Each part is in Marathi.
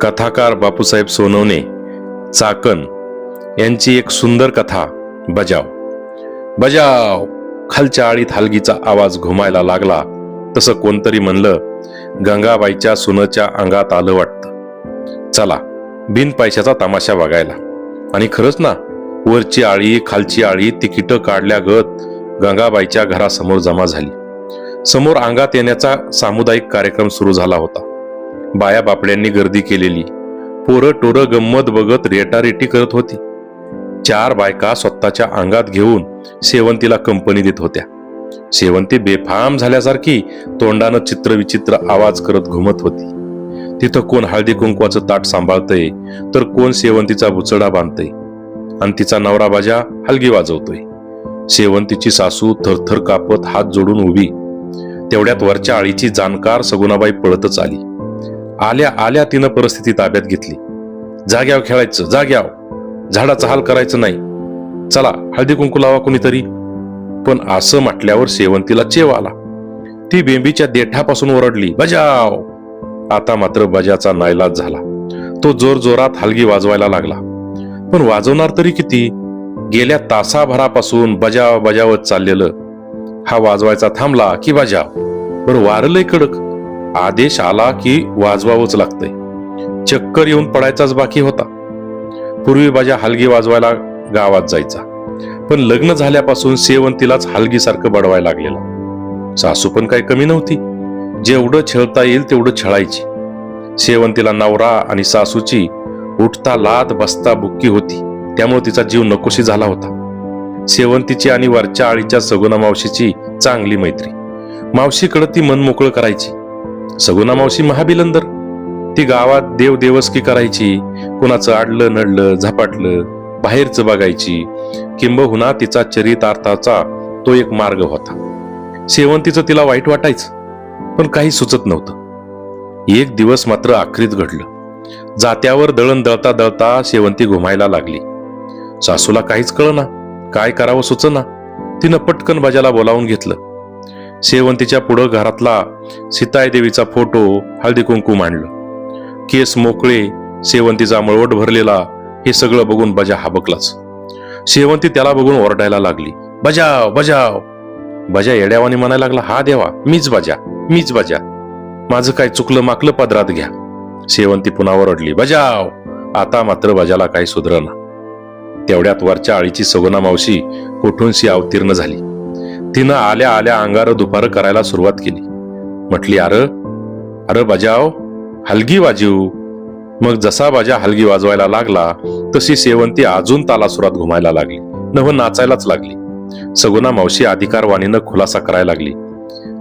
कथाकार बापूसाहेब सोनवणे चाकण यांची एक सुंदर कथा बजाव. बजाव! खालच्या आळीत हलगीचा आवाज घुमायला लागला. तसं कोणतरी म्हणलं गंगाबाईच्या सुनच्या अंगात आलं वाटतं. चला बिन पैशाचा तमाशा बघायला. आणि खरंच ना वरची आळी खालची आळी तिकीटं काढल्या गत गंगाबाईच्या घरासमोर जमा झाली. समोर अंगात येण्याचा सामुदायिक कार्यक्रम सुरू झाला होता. बाया बापड्यांनी गर्दी केलेली. पोरं टोरं गंमत बघत रेटारेटी करत होती. चार बायका स्वतःच्या अंगात घेऊन शेवंतीला कंपनी देत होत्या. शेवंती बेफाम झाल्यासारखी तोंडानं चित्रविचित्र आवाज करत घुमत होती. तिथं कोण हळदी कुंकवाचं ताट सांभाळतय तर कोण शेवंतीचा बुचडा बांधतय. आणि तिचा नवरा बाजा हलगी वाजवतोय. शेवंतीची सासू थरथर कापत हात जोडून उभी. तेवढ्यात वरच्या आळीची जाणकार सगुणाबाई पळतच आली. आल्या आल्या तिनं परिस्थिती ताब्यात घेतली. जाग्याव खेळायचं जाग्याव झाडाचा हाल करायचं नाही. चला हळदी कुंकू लावा कुणीतरी. पण असं म्हटल्यावर शेवंतीला चेव आला. ती बेंबीच्या देठापासून ओरडली बजाव. आता मात्र बजाचा नायलाज झाला. तो जोर जोरात हलगी वाजवायला लागला. पण वाजवणार तरी किती? गेल्या तासाभरापासून बजाव बजावत चाललेलं. हा वाजवायचा थांबला की बजाव. बरं वारलंय कडक. आदेश आला की वाजवावंच लागतंय. चक्कर येऊन पडायचाच बाकी होता. पूर्वी बाजा हलगी वाजवायला गावात जायचा. पण लग्न झाल्यापासून शेवंतीलाच हलगीसारखं बडवायला लागलेला. सासू पण काही कमी नव्हती. जेवढं छळता येईल तेवढं छळायची. शेवंतीला नवरा आणि सासूची उठता लाद बसता बुक्की होती. त्यामुळे तिचा जीव नकोशी झाला होता. शेवंतीची आणि वरच्या आळीच्या सगुना मावशीची चांगली मैत्री. मावशीकडे ती मन मोकळं करायची. सगुना मावशी महाबिलंदर. ती गावात देव देवस्की करायची कुणाचं आडलं नडलं झपाटलं बाहेरचं बघायची. किंबहुना तिचा चरितार्थाचा तो एक मार्ग होता. शेवंतीचं तिला वाईट वाटायचं पण काही सुचत नव्हतं. एक दिवस मात्र आखरीत घडलं. जात्यावर दळण दळता दळता शेवंती घुमायला लागली. सासूला काहीच कळना काय करावं सुचना तिनं पटकन बाजाला बोलावून घेतलं. शेवंतीच्या पुढं घरातला सीताई देवीचा फोटो हळदी कुंकू मांडलं. केस मोकळे शेवंतीचा मळवट भरलेला हे सगळं बघून बजा हाबकलाच. शेवंती त्याला बघून ओरडायला लागली. बजाव बजाव. बजा येड्यावानी म्हणायला लागला हा देवा मीच बजा मीच बजा. माझं काय चुकलं माकलं पदरात घ्या. शेवंती पुन्हा ओरडली बजाव. आता मात्र बजाला काही सुधरना. तेवढ्यात वरच्या आळीची सगुना मावशी कुठूनशी अवतीर्ण झाली. तिनं आल्या आल्या अंगार दुपार करायला सुरुवात केली. म्हटली अर अरे बजाव हलगी वाजीव. मग जसा बाजा हलगी वाजवायला लागला तशी शेवंती अजून तालासुरात घुमायला लागली. नव नाचायलाच लागली. सगुना मावशी अधिकारवाणीनं खुलासा करायला लागली.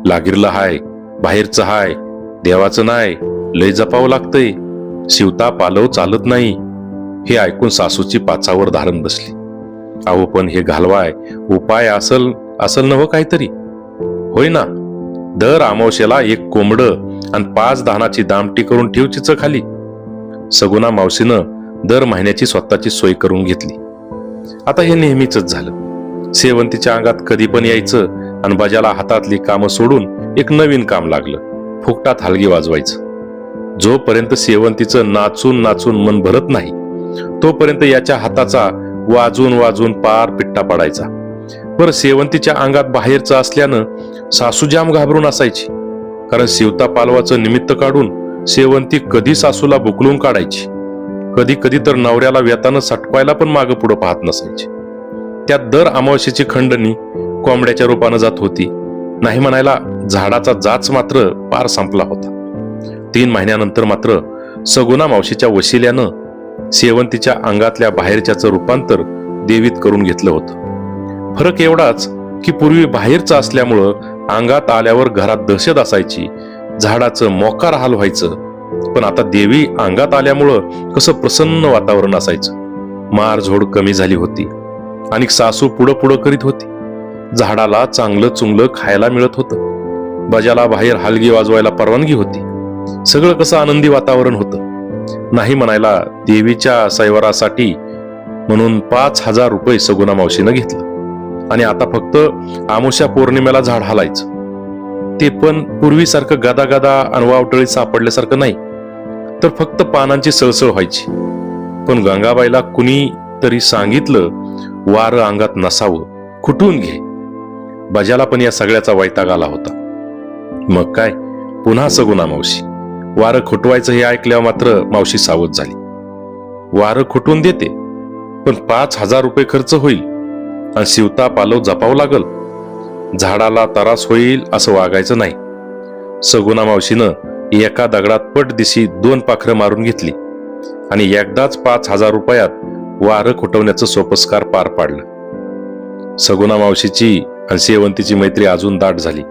लागिरलं हाय बाहेरचं हाय देवाचं नाही लय जपावं लागतंय शिवता पालव चालत नाही. हे ऐकून सासूची पाचावर धारण बसली. अहो पण हे घालवाय उपाय असल असल नव काहीतरी? होय ना दर अमावशेला एक कोंबड आणि पाच धानाची दामटी करून ठेव चिच खाली. सगुना मावशीनं दर महिन्याची स्वतःची सोय करून घेतली. आता हे नेहमीच झालं. सेवंतीच्या अंगात कधी पण यायचं आणि बाजाला हातातली कामं सोडून एक नवीन काम लागलं. फुकटात हलगी वाजवायचं. जोपर्यंत सेवंतीचं नाचून नाचून मन भरत नाही तोपर्यंत याच्या हाताचा वाजून वाजून पार पिट्टा पडायचा. पर शेवंतीच्या अंगात बाहेरचं असल्यानं सासू जाम घाबरून असायची. कारण शिवता पालवाचं निमित्त काढून शेवंती कधी सासूला बुकलून काढायची. कधी कधी तर नवऱ्याला व्यतानं सटकवायला पण मागं पुढं पाहत नसायची. त्यात दर अमावस्येची खंडणी कोंबड्याच्या रूपानं जात होती. नाही म्हणायला झाडाचा जाच मात्र पार संपला होता. तीन महिन्यानंतर मात्र सगुना मावशीच्या वशिल्यानं शेवंतीच्या अंगातल्या बाहेरच्याचं रूपांतर देवीत करून घेतलं होतं. फरक एवढाच की पूर्वी बाहेरचं असल्यामुळं अंगात आल्यावर घरात दहशत असायची झाडाचं मोकार हाल व्हायचं. पण आता देवी अंगात आल्यामुळं कसं प्रसन्न वातावरण असायचं. मारझोड कमी झाली होती आणि सासू पुढं पुढं करीत होती. झाडाला चांगलं चुंगलं खायला मिळत होतं. बजाला बाहेर हालगी वाजवायला परवानगी होती. सगळं कसं आनंदी वातावरण होतं. नाही म्हणायला देवीच्या सैवारासाठी म्हणून पाच हजार रुपये सगुना मावशीनं घेतलं. आणि आता फक्त आमुषा पौर्णिमेला झाड हालायचं. ते पण पूर्वीसारखं गदा गदा अनवावटळी सापडल्यासारखं नाही. तर फक्त पानांची सळसळ व्हायची. पण गंगाबाईला कुणी तरी सांगितलं वारं अंगात नसावं खुटून घे. बजाला पण या सगळ्याचा वैताग आला होता. मग काय? पुन्हा सगुना मावशी. वारं खुटवायचं हे ऐकल्यावर मात्र मावशी सावध झाली. वारं खुटून देते पण पाच हजार रुपये खर्च होईल. शिवता पालव जपावं लागल. झाडाला तरास होईल असं वागायचं नाही. सगुना मावशीनं एका दगडात पट दिशी दोन पाखरं मारून घेतली आणि एकदाच पाच हजार रुपयात वारं खुटवण्याचं सोपस्कार पार पाडलं. सगुना मावशीची आणि शेवंतीची मैत्री अजून दाट झाली.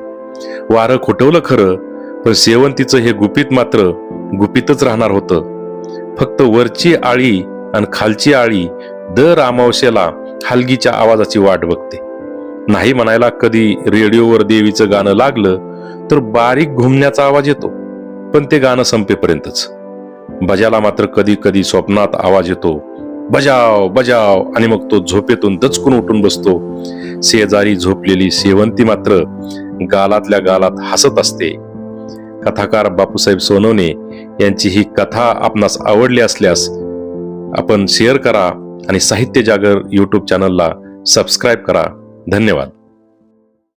वारं खुटवलं खरं पण शेवंतीचं हे गुपित मात्र गुपितच राहणार होतं. फक्त वरची आळी आणि खालची आळी दर अमावस्याला हलगीच्या आवाजाची वाट बघते. नाही म्हणायला कधी रेडिओवर देवीचं गाणं लागलं तर बारीक घुमण्याचा आवाज येतो. पण ते गाणं संपेपर्यंतच. बजाला मात्र कधी कधी स्वप्नात आवाज येतो. बजाव बजाव आणि मग तो झोपेतून दचकून उठून बसतो. शेजारी झोपलेली शेवंती मात्र गालातल्या गालात हसत असते. कथाकार बापूसाहेब सोनवणे यांची ही कथा आपणास आवडली असल्यास आपण शेअर करा आणि साहित्य जागर यूट्यूब चॅनलला सबस्क्राईब करा. धन्यवाद.